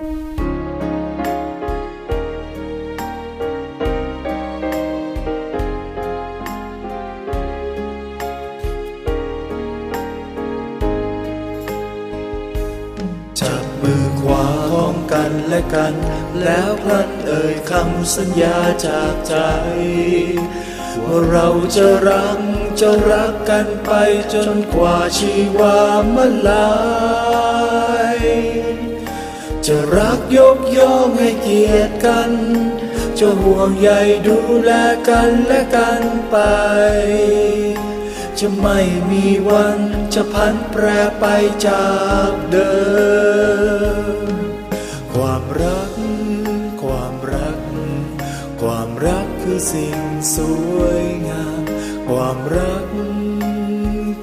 จับมือขวาของกันและกัน แล้วพลันเอ่ยคำสัญญาจากใจ ว่าเราจะรักจะรักกันไปจนกว่าชีวามันลาย จะรักยกย่องให้เกียรติกัน จะห่วงใยดูแลกันและกันไป จะไม่มีวันจะพันแปรไปจากเดิม ความรัก ความรัก ความรักคือสิ่งสวยงาม ความรัก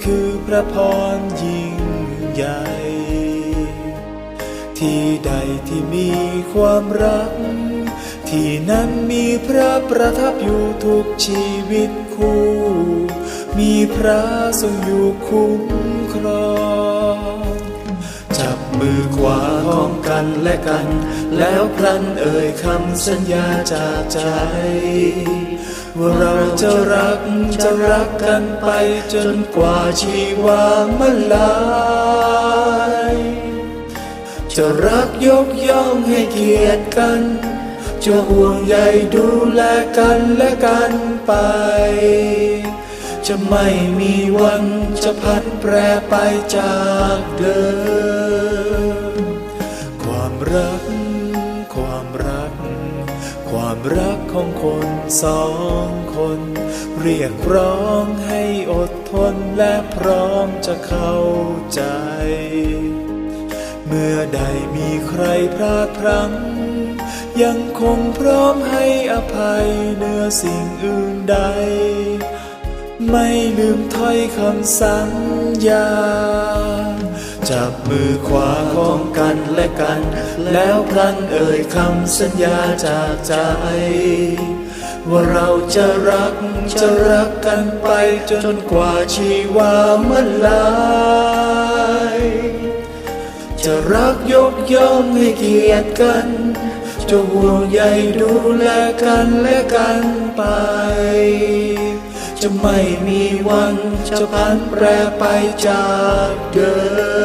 คือพระพรยิ่งใหญ่ ที่ใดที่มีความรัก ที่นั้นมีพระประทับอยู่ทุกชีวิตคู่ มีพระทรงอยู่คุ้มครองจับมือขวาของกันและกัน แล้วพลันเอ่ยคำสัญญาจากใจ ว่าเราจะรักจะรักกันไปจนกว่าชีวามันลาย จะรักยกย่องให้เกียรติกัน จะห่วงใยดูแลกันและกันไป จะไม่มีวันจะพัดแปรไปจากเดิม ความรัก ความรัก ความรักของคนสองคน เรียกร้องให้อดทนและพร้อมจะเข้าใจ เมื่อใดมีใครพลาดพลั้ง ยังคงพร้อมให้อภัยเหนือสิ่งอื่นใด ไม่ลืมถ้อยคำสัญญา จับมือขวาของกันและกัน แล้วพลันเอ่ยคำสัญญาจากใจ ว่าเราจะรักจะรักกันไปจนกว่าชีวามันลา จะรักยกย่องให้เกียรติกันจะห่วงใยดูแลกันและกันไป จะไม่มีวันจะพันแปรไปจากเดิม